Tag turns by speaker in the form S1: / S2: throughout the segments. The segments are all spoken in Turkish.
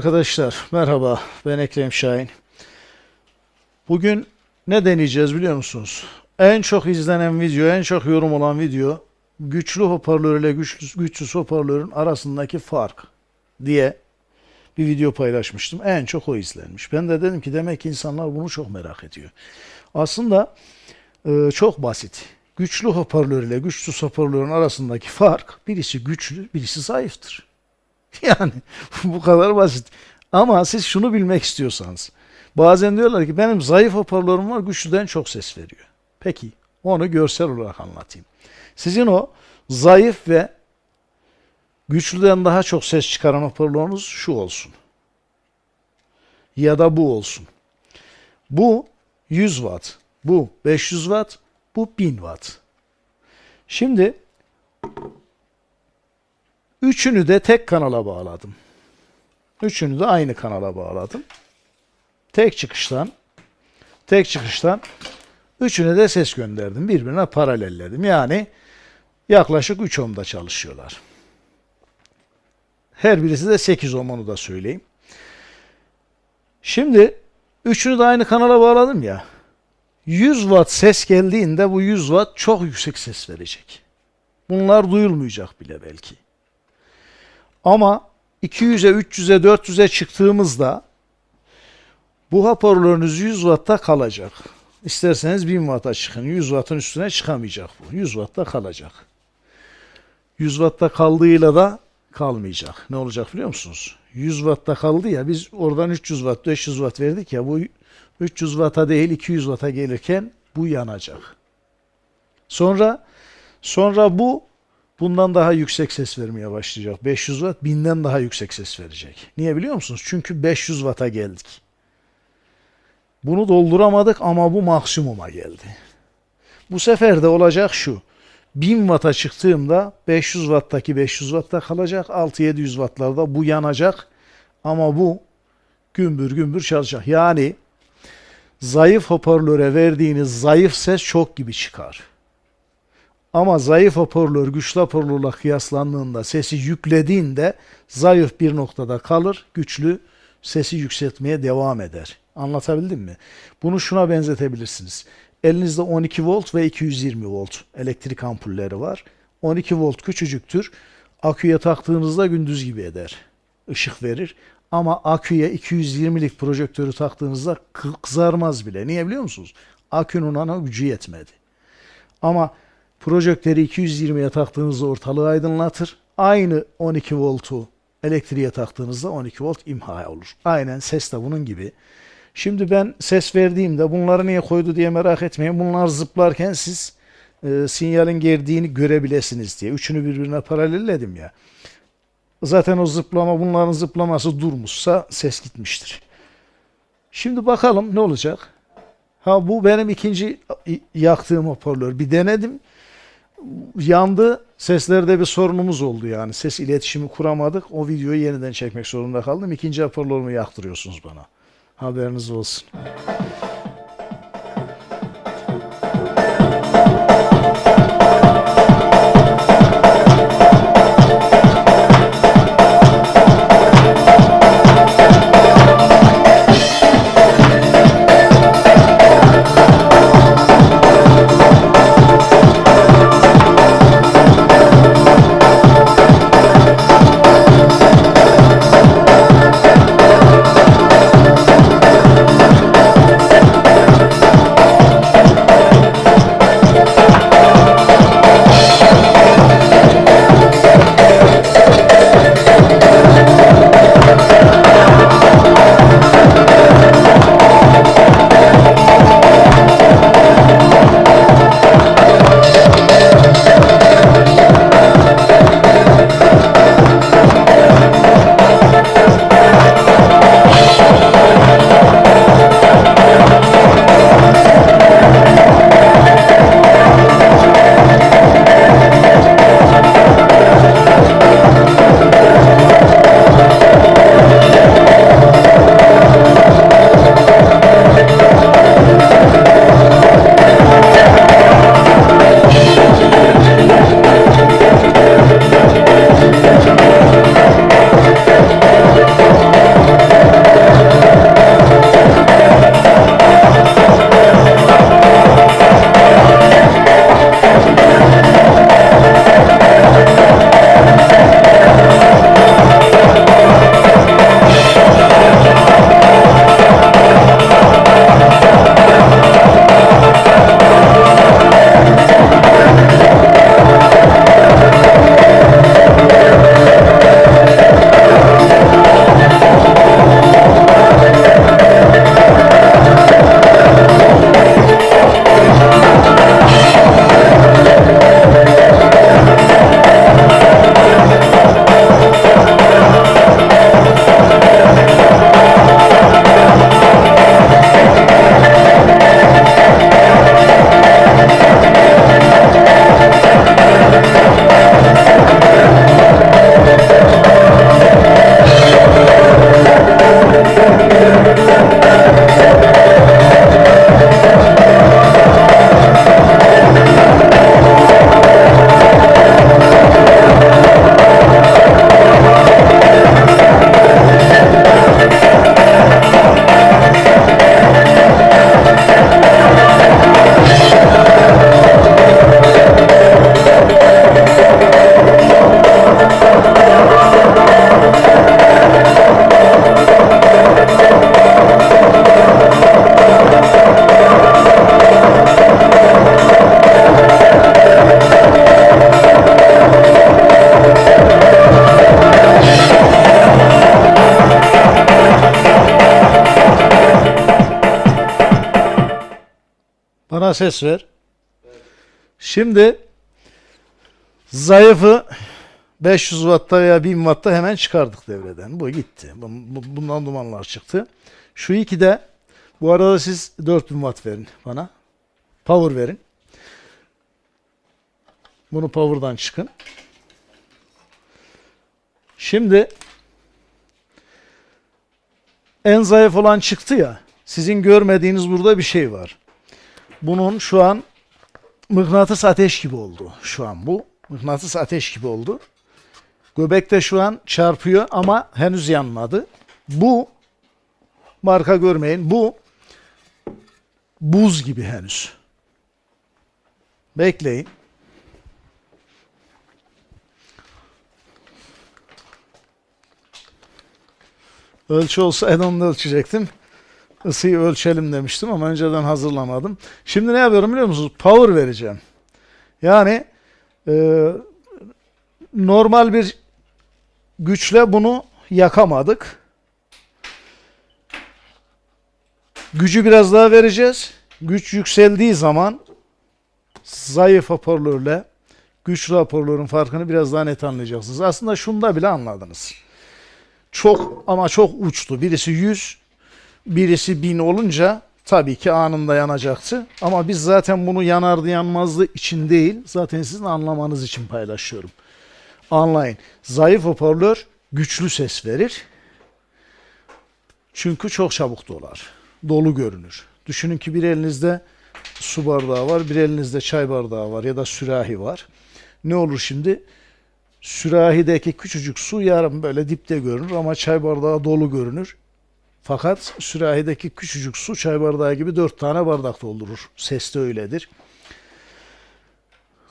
S1: Arkadaşlar merhaba ben Ekrem Şahin. Bugün ne deneyeceğiz biliyor musunuz? En çok izlenen video, en çok yorum olan video güçlü hoparlör ile güçsüz, güçsüz hoparlörün arasındaki fark diye bir video paylaşmıştım. En çok o izlenmiş. Ben de dedim ki demek ki insanlar bunu çok merak ediyor. Aslında e, çok basit. Güçlü hoparlör ile güçsüz hoparlörün arasındaki fark birisi güçlü, birisi zayıftır. Yani bu kadar basit. Ama siz şunu bilmek istiyorsanız. Bazen diyorlar ki benim zayıf hoparlörüm var güçlüden çok ses veriyor. Peki onu görsel olarak anlatayım. Sizin o zayıf ve güçlüden daha çok ses çıkaran hoparlörünüz şu olsun. Ya da bu olsun. Bu 100 watt, bu 500 watt, bu 1000 watt. Şimdi Üçünü de tek kanala bağladım. Üçünü de aynı kanala bağladım. Tek çıkıştan tek çıkıştan üçüne de ses gönderdim. Birbirine paralelledim. Yani yaklaşık 3 ohmda çalışıyorlar. Her birisi de 8 ohm onu da söyleyeyim. Şimdi üçünü de aynı kanala bağladım ya. 100 watt ses geldiğinde bu 100 watt çok yüksek ses verecek. Bunlar duyulmayacak bile belki. Ama 200'e, 300'e, 400'e çıktığımızda bu hoparlörünüz 100 Watt'ta kalacak. İsterseniz 1000 Watt'a çıkın. 100 Watt'ın üstüne çıkamayacak bu. 100 Watt'ta kalacak. 100 Watt'ta kaldığıyla da kalmayacak. Ne olacak biliyor musunuz? 100 Watt'ta kaldı ya biz oradan 300 Watt, 500 Watt verdik ya bu 300 Watt'a değil 200 Watt'a gelirken bu yanacak. Sonra sonra bu bundan daha yüksek ses vermeye başlayacak. 500 watt 1000'den daha yüksek ses verecek. Niye biliyor musunuz? Çünkü 500 watt'a geldik. Bunu dolduramadık ama bu maksimuma geldi. Bu sefer de olacak şu. 1000 watt'a çıktığımda 500 watt'taki 500 watt'ta kalacak. 6-700 watt'larda bu yanacak. Ama bu gümbür gümbür çalışacak. Yani zayıf hoparlöre verdiğiniz zayıf ses çok gibi çıkar. Ama zayıf hoparlör güçlü hoparlörle kıyaslandığında sesi yüklediğinde zayıf bir noktada kalır, güçlü sesi yükseltmeye devam eder. Anlatabildim mi? Bunu şuna benzetebilirsiniz. Elinizde 12 volt ve 220 volt elektrik ampulleri var. 12 volt küçücüktür. Aküye taktığınızda gündüz gibi eder. Işık verir. Ama aküye 220'lik projektörü taktığınızda kızarmaz bile. Niye biliyor musunuz? Akünün ana gücü yetmedi. Ama Projektörü 220'ye taktığınızda ortalığı aydınlatır. Aynı 12 voltu elektriğe taktığınızda 12 volt imha olur. Aynen ses de bunun gibi. Şimdi ben ses verdiğimde bunları niye koydu diye merak etmeyin. Bunlar zıplarken siz e, sinyalin geldiğini görebilesiniz diye. Üçünü birbirine paralelledim ya. Zaten o zıplama bunların zıplaması durmuşsa ses gitmiştir. Şimdi bakalım ne olacak. Ha bu benim ikinci yaktığım hoparlör. Bir denedim yandı. Seslerde bir sorunumuz oldu yani. Ses iletişimi kuramadık. O videoyu yeniden çekmek zorunda kaldım. İkinci hoparlörümü yaktırıyorsunuz bana. Haberiniz olsun. Bana ses ver. Şimdi zayıfı 500 Watt'ta veya 1000 Watt'ta hemen çıkardık devreden. Bu gitti. Bu- bu- Bundan dumanlar çıktı. Şu iki de bu arada siz 4000 Watt verin bana. Power verin. Bunu power'dan çıkın. Şimdi en zayıf olan çıktı ya. Sizin görmediğiniz burada bir şey var. Bunun şu an mıknatıs ateş gibi oldu. Şu an bu. Mıknatıs ateş gibi oldu. Göbek de şu an çarpıyor ama henüz yanmadı. Bu marka görmeyin. Bu buz gibi henüz. Bekleyin. Ölçü olsa Edon'da ölçecektim. Isıyı ölçelim demiştim ama önceden hazırlamadım. Şimdi ne yapıyorum biliyor musunuz? Power vereceğim. Yani e, normal bir güçle bunu yakamadık. Gücü biraz daha vereceğiz. Güç yükseldiği zaman zayıf hoparlörle güçlü hoparlörün farkını biraz daha net anlayacaksınız. Aslında şunda bile anladınız. Çok ama çok uçtu. Birisi 100, birisi 1000 olunca tabii ki anında yanacaktı. Ama biz zaten bunu yanardı yanmazdı için değil, zaten sizin anlamanız için paylaşıyorum. Anlayın. Zayıf hoparlör güçlü ses verir. Çünkü çok çabuk dolar. Dolu görünür. Düşünün ki bir elinizde su bardağı var, bir elinizde çay bardağı var ya da sürahi var. Ne olur şimdi? Sürahideki küçücük su yarım böyle dipte görünür ama çay bardağı dolu görünür. Fakat sürahideki küçücük su çay bardağı gibi dört tane bardak doldurur. Ses de öyledir.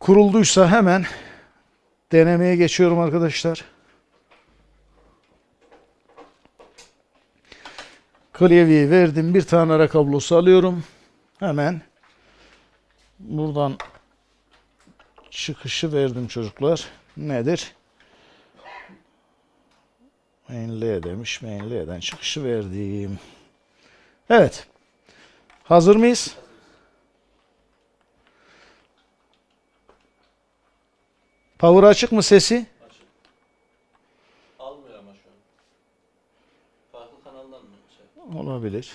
S1: Kurulduysa hemen denemeye geçiyorum arkadaşlar. Klavyeyi verdim. Bir tane ara kablosu alıyorum. Hemen buradan çıkışı verdim çocuklar. Nedir? Main L demiş. Main L'den çıkışı verdim. Evet. Hazır mıyız? Power açık mı sesi?
S2: Almıyor ama şu an. Farklı kanaldan mı? Şey,
S1: Olabilir.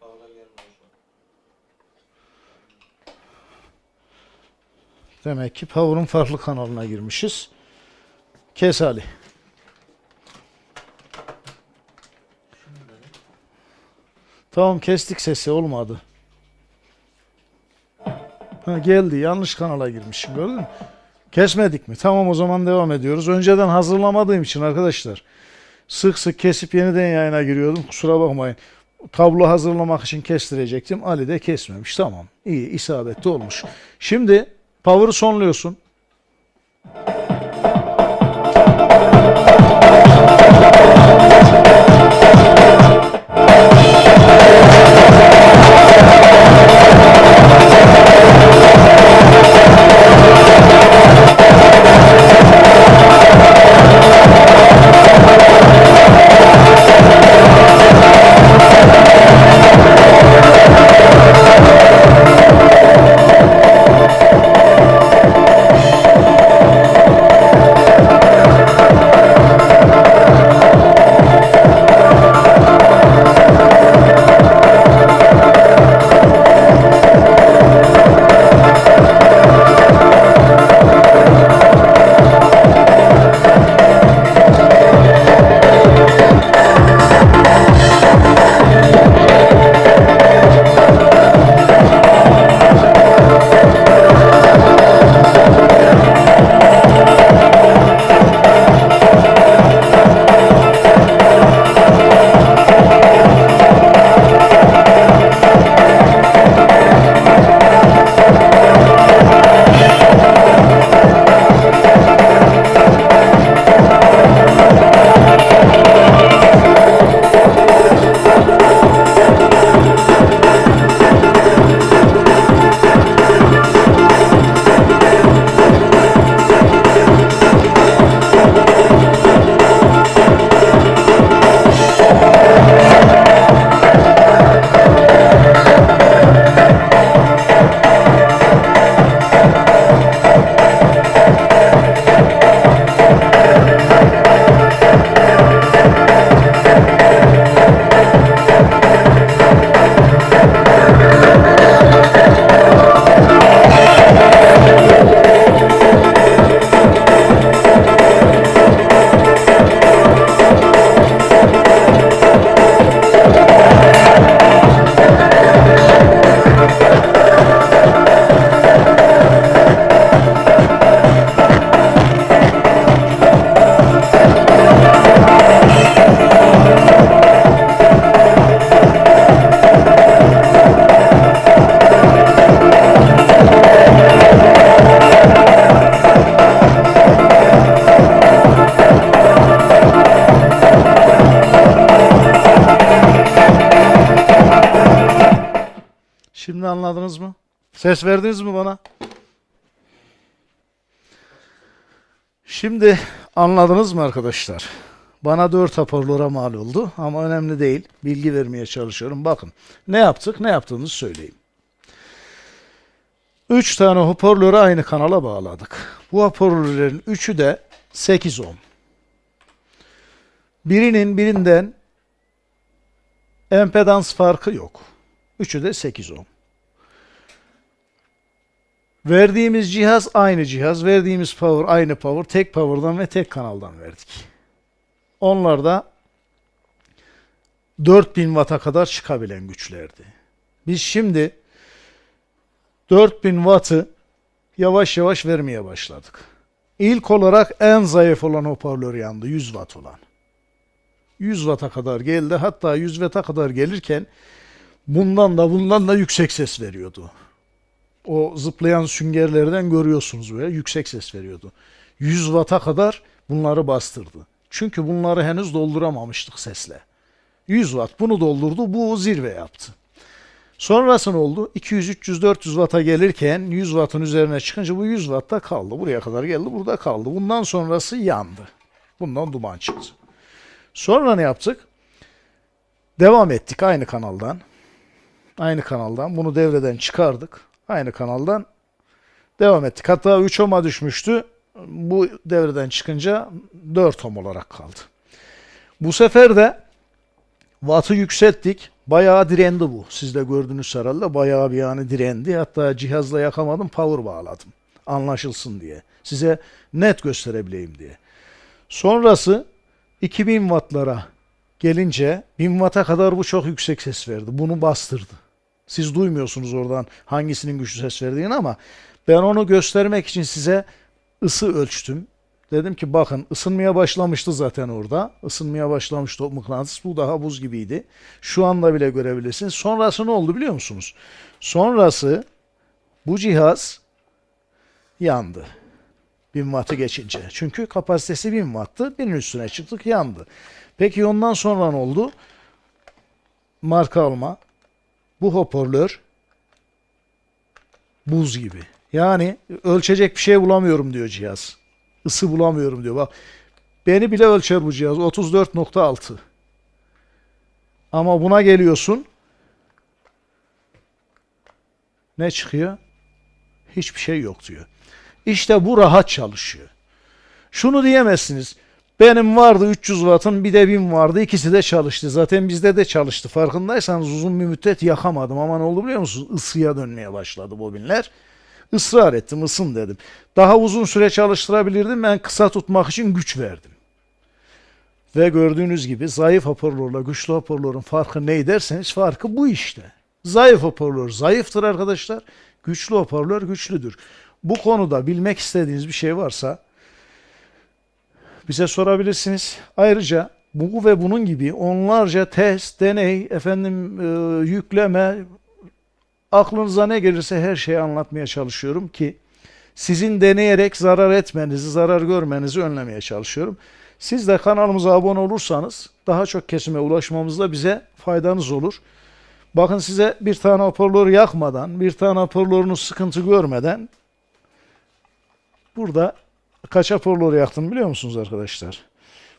S2: Power'a gelmiyor şu an.
S1: Demek ki Power'ın farklı kanalına girmişiz. Kes Ali. Tamam kestik sesi olmadı. Ha, geldi yanlış kanala girmişim gördün mü? Kesmedik mi? Tamam o zaman devam ediyoruz. Önceden hazırlamadığım için arkadaşlar sık sık kesip yeniden yayına giriyordum. Kusura bakmayın. Kablo hazırlamak için kestirecektim. Ali de kesmemiş. Tamam. İyi isabetli olmuş. Şimdi power'ı sonluyorsun. Anladınız mı? Ses verdiniz mi bana? Şimdi anladınız mı arkadaşlar? Bana 4 hoparlöre mal oldu ama önemli değil. Bilgi vermeye çalışıyorum. Bakın ne yaptık ne yaptığımızı söyleyeyim. 3 tane hoparlörü aynı kanala bağladık. Bu hoparlörlerin 3'ü de 8 ohm. Birinin birinden empedans farkı yok. Üçü de 8 ohm. Verdiğimiz cihaz aynı cihaz. Verdiğimiz power aynı power. Tek power'dan ve tek kanaldan verdik. Onlar da 4000 Watt'a kadar çıkabilen güçlerdi. Biz şimdi 4000 Watt'ı yavaş yavaş vermeye başladık. İlk olarak en zayıf olan hoparlör yandı. 100 Watt olan. 100 Watt'a kadar geldi. Hatta 100 Watt'a kadar gelirken bundan da bundan da yüksek ses veriyordu. O zıplayan süngerlerden görüyorsunuz böyle yüksek ses veriyordu. 100 Watt'a kadar bunları bastırdı. Çünkü bunları henüz dolduramamıştık sesle. 100 Watt bunu doldurdu, bu zirve yaptı. Sonrası ne oldu? 200, 300, 400 Watt'a gelirken 100 Watt'ın üzerine çıkınca bu 100 Watt'ta kaldı. Buraya kadar geldi, burada kaldı. Bundan sonrası yandı. Bundan duman çıktı. Sonra ne yaptık? Devam ettik aynı kanaldan. Aynı kanaldan. Bunu devreden çıkardık. Aynı kanaldan devam ettik. Hatta 3 ohm'a düşmüştü. Bu devreden çıkınca 4 ohm olarak kaldı. Bu sefer de wattı yükselttik. Bayağı direndi bu. Siz de gördünüz herhalde. Bayağı bir yani direndi. Hatta cihazla yakamadım. Power bağladım. Anlaşılsın diye. Size net gösterebileyim diye. Sonrası 2000 wattlara gelince 1000 watt'a kadar bu çok yüksek ses verdi. Bunu bastırdı. Siz duymuyorsunuz oradan hangisinin güçlü ses verdiğini ama ben onu göstermek için size ısı ölçtüm. Dedim ki bakın ısınmaya başlamıştı zaten orada. Isınmaya başlamıştı o mıknatıs. Bu daha buz gibiydi. Şu anda bile görebilirsiniz. Sonrası ne oldu biliyor musunuz? Sonrası bu cihaz yandı. 1000 wattı geçince. Çünkü kapasitesi 1000 wattı. Binin üstüne çıktık yandı. Peki ondan sonra ne oldu? Marka alma. Bu hoparlör buz gibi. Yani ölçecek bir şey bulamıyorum diyor cihaz. Isı bulamıyorum diyor. Bak beni bile ölçer bu cihaz. 34.6. Ama buna geliyorsun. Ne çıkıyor? Hiçbir şey yok diyor. İşte bu rahat çalışıyor. Şunu diyemezsiniz. Benim vardı 300 wattın bir de 1000 vardı. İkisi de çalıştı. Zaten bizde de çalıştı. Farkındaysanız uzun bir müddet yakamadım. Ama ne oldu biliyor musunuz? Isıya dönmeye başladı bobinler. Israr ettim ısın dedim. Daha uzun süre çalıştırabilirdim. Ben kısa tutmak için güç verdim. Ve gördüğünüz gibi zayıf hoparlörle güçlü hoparlörün farkı ne derseniz farkı bu işte. Zayıf hoparlör zayıftır arkadaşlar. Güçlü hoparlör güçlüdür. Bu konuda bilmek istediğiniz bir şey varsa bize sorabilirsiniz. Ayrıca bu ve bunun gibi onlarca test, deney, efendim e, yükleme, aklınıza ne gelirse her şeyi anlatmaya çalışıyorum ki sizin deneyerek zarar etmenizi, zarar görmenizi önlemeye çalışıyorum. Siz de kanalımıza abone olursanız daha çok kesime ulaşmamızda bize faydanız olur. Bakın size bir tane hoparlör yakmadan, bir tane hoparlörünüz sıkıntı görmeden burada kaç hoparlör yaktım biliyor musunuz arkadaşlar?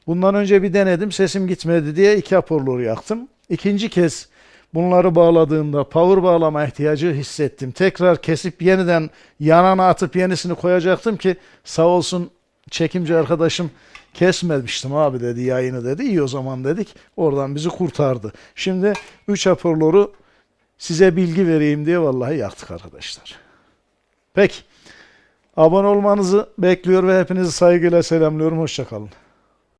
S1: Bundan önce bir denedim sesim gitmedi diye iki hoparlör yaktım. İkinci kez bunları bağladığımda power bağlama ihtiyacı hissettim. Tekrar kesip yeniden yanana atıp yenisini koyacaktım ki sağ olsun çekimci arkadaşım kesmemiştim abi dedi yayını dedi. İyi o zaman dedik. Oradan bizi kurtardı. Şimdi 3 hoparlörü size bilgi vereyim diye vallahi yaktık arkadaşlar. Peki. Abone olmanızı bekliyor ve hepinizi saygıyla selamlıyorum. Hoşçakalın.